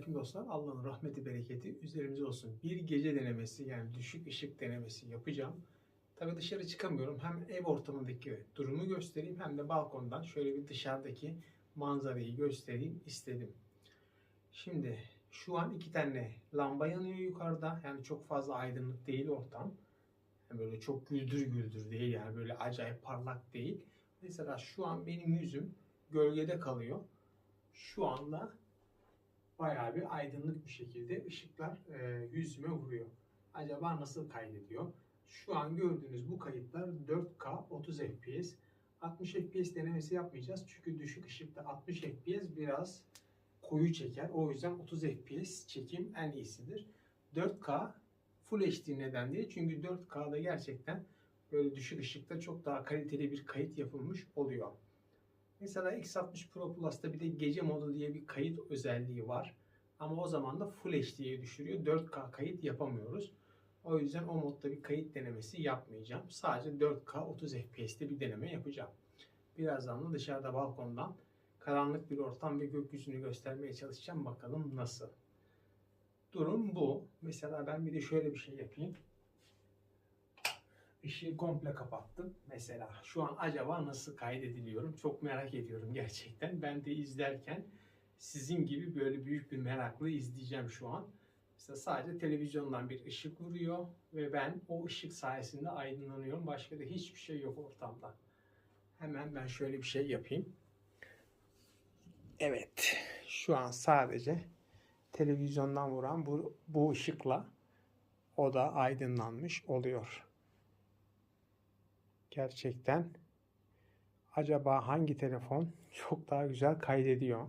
Selamünaleyküm dostlar. Allah'ın rahmeti, bereketi üzerimize olsun. Bir gece denemesi yani düşük ışık denemesi yapacağım. Tabii dışarı çıkamıyorum. Hem ev ortamındaki durumu göstereyim hem de balkondan şöyle bir dışarıdaki manzarayı göstereyim istedim. Şimdi şu an iki tane lamba yanıyor yukarıda. Yani çok fazla aydınlık değil ortam. Yani böyle çok güldür güldür değil yani böyle acayip parlak değil. Mesela şu an benim yüzüm gölgede kalıyor. Şu anda bayağı bir aydınlık bir şekilde ışıklar e, yüzüme vuruyor. Acaba nasıl kaydediyor? Şu an gördüğünüz bu kayıtlar 4K 30 FPS. 60 FPS denemesi yapmayacağız. Çünkü düşük ışıkta 60 FPS biraz koyu çeker. O yüzden 30 FPS çekim en iyisidir. 4K Full HD neden değil? Çünkü 4K'da gerçekten böyle düşük ışıkta çok daha kaliteli bir kayıt yapılmış oluyor. Mesela X60 Pro Plus'ta bir de gece modu diye bir kayıt özelliği var. Ama o zaman da Full HD'ye düşürüyor. 4K kayıt yapamıyoruz. O yüzden o modda bir kayıt denemesi yapmayacağım. Sadece 4K 30 FPS'te bir deneme yapacağım. Birazdan da dışarıda balkondan karanlık bir ortam ve gökyüzünü göstermeye çalışacağım. Bakalım nasıl. Durum bu. Mesela ben bir de şöyle bir şey yapayım. Işığı komple kapattım. Mesela şu an acaba nasıl kaydediliyorum? Çok merak ediyorum gerçekten. Ben de izlerken sizin gibi böyle büyük bir merakla izleyeceğim şu an. Mesela sadece televizyondan bir ışık vuruyor ve ben o ışık sayesinde aydınlanıyorum. Başka da hiçbir şey yok ortamda. Hemen ben şöyle bir şey yapayım. Evet, şu an sadece televizyondan vuran bu, bu ışıkla o da aydınlanmış oluyor. Gerçekten acaba hangi telefon çok daha güzel kaydediyor?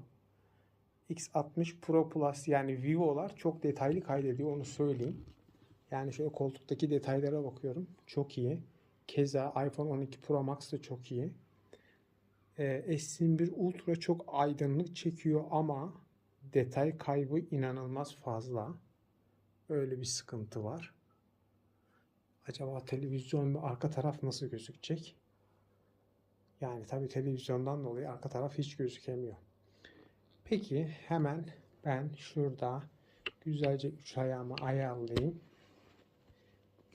X60 Pro Plus yani Vivo'lar çok detaylı kaydediyor onu söyleyeyim. Yani şöyle koltuktaki detaylara bakıyorum. Çok iyi. Keza iPhone 12 Pro Max da çok iyi. Ee, S21 Ultra çok aydınlık çekiyor ama detay kaybı inanılmaz fazla. Öyle bir sıkıntı var. Acaba televizyon ve arka taraf nasıl gözükecek? Yani tabii televizyondan dolayı arka taraf hiç gözükemiyor. Peki hemen ben şurada güzelce üç ayağımı ayarlayayım.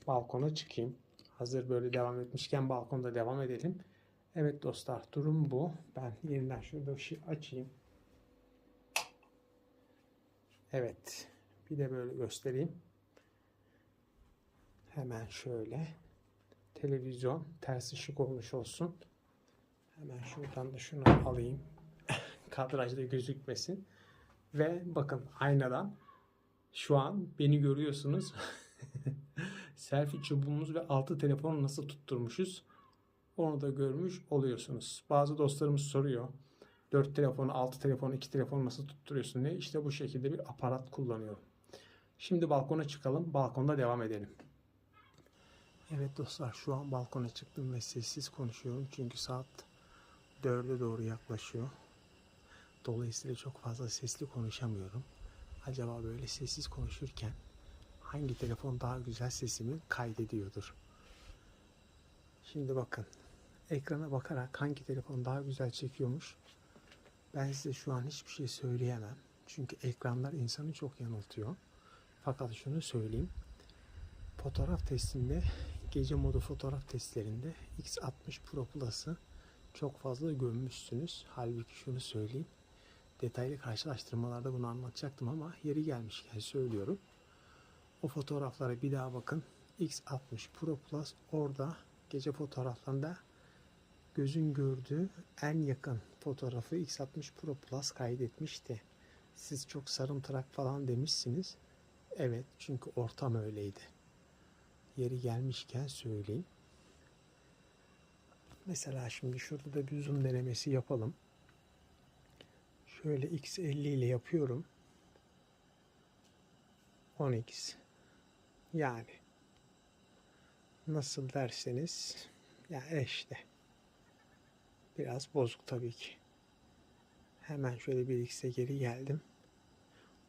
Balkona çıkayım. Hazır böyle devam etmişken balkonda devam edelim. Evet dostlar durum bu. Ben yeniden şurada ışığı açayım. Evet. Bir de böyle göstereyim. Hemen şöyle. Televizyon ters ışık olmuş olsun. Hemen şuradan da şunu alayım. Kadrajda gözükmesin. Ve bakın aynadan şu an beni görüyorsunuz. Selfie çubuğumuz ve altı telefonu nasıl tutturmuşuz. Onu da görmüş oluyorsunuz. Bazı dostlarımız soruyor. 4 telefonu, 6 telefonu, 2 telefonu nasıl tutturuyorsun diye. İşte bu şekilde bir aparat kullanıyorum. Şimdi balkona çıkalım. Balkonda devam edelim. Evet dostlar şu an balkona çıktım ve sessiz konuşuyorum. Çünkü saat 4'e doğru yaklaşıyor. Dolayısıyla çok fazla sesli konuşamıyorum. Acaba böyle sessiz konuşurken hangi telefon daha güzel sesimi kaydediyordur? Şimdi bakın. Ekrana bakarak hangi telefon daha güzel çekiyormuş ben size şu an hiçbir şey söyleyemem. Çünkü ekranlar insanı çok yanıltıyor. Fakat şunu söyleyeyim. Fotoğraf testinde, gece modu fotoğraf testlerinde X60 Pro Plus'ı çok fazla gömmüşsünüz. Halbuki şunu söyleyeyim. Detaylı karşılaştırmalarda bunu anlatacaktım ama yeri gelmişken söylüyorum. O fotoğraflara bir daha bakın. X60 Pro Plus orada gece fotoğraflarında gözün gördüğü en yakın fotoğrafı X60 Pro Plus kaydetmişti. Siz çok sarımtırak falan demişsiniz. Evet çünkü ortam öyleydi. Yeri gelmişken söyleyeyim. Mesela şimdi şurada da bir zoom denemesi yapalım. Şöyle X50 ile yapıyorum. 10x. Yani nasıl derseniz ya yani işte. Biraz bozuk tabii ki. Hemen şöyle bir x'e geri geldim.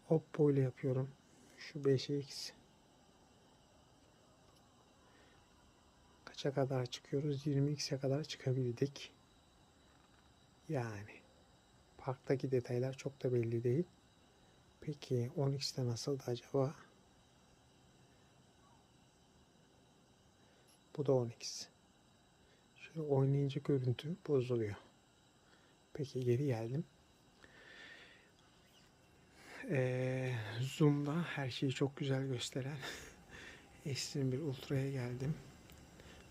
Oppo ile yapıyorum. Şu 5x. Kaça kadar çıkıyoruz? 20x'e kadar çıkabildik. Yani parktaki detaylar çok da belli değil. Peki 10x'te nasıldı acaba? Bu da 10x. Şöyle oynayınca görüntü bozuluyor. Peki geri geldim. Ee, Zoom'da her şeyi çok güzel gösteren S21 Ultra'ya geldim.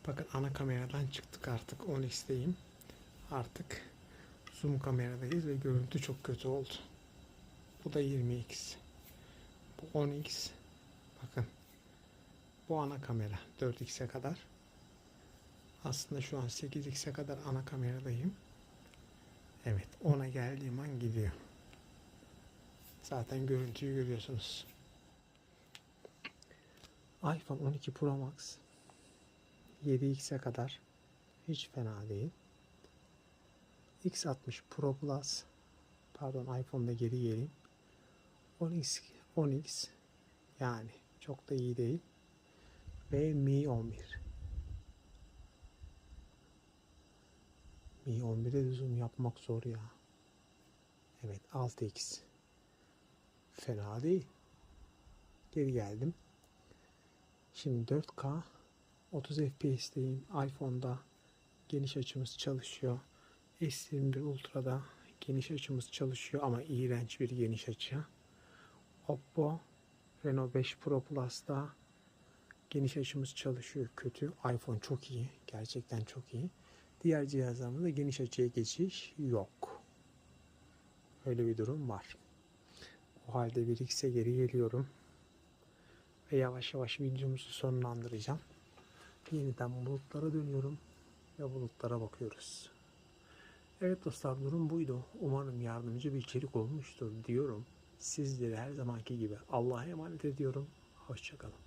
Bakın ana kameradan çıktık artık 10x'teyim. Artık zoom kameradayız ve görüntü çok kötü oldu. Bu da 20x. Bu 10x. Bakın. Bu ana kamera 4x'e kadar. Aslında şu an 8x'e kadar ana kameradayım. Evet 10'a geldiğim an gidiyor. Zaten görüntüyü görüyorsunuz. iPhone 12 Pro Max 7x'e kadar hiç fena değil. X60 Pro Plus pardon iPhone'da geri geleyim. 10X 10X yani çok da iyi değil. Ve Mi 11. Mi 11'e de zoom yapmak zor ya. Evet 6X. Fena değil. Geri geldim. Şimdi 4K 30 FPS'teyim. iPhone'da geniş açımız çalışıyor. S21 Ultra'da geniş açımız çalışıyor ama iğrenç bir geniş açı. Oppo Reno 5 Pro Plus'ta geniş açımız çalışıyor. Kötü. iPhone çok iyi. Gerçekten çok iyi. Diğer cihazlarımızda geniş açıya geçiş yok. Öyle bir durum var. O halde 1x'e geri geliyorum. Ve yavaş yavaş videomuzu sonlandıracağım. Yeniden bulutlara dönüyorum ve bulutlara bakıyoruz. Evet dostlar durum buydu. Umarım yardımcı bir içerik olmuştur diyorum. Sizleri her zamanki gibi Allah'a emanet ediyorum. Hoşçakalın.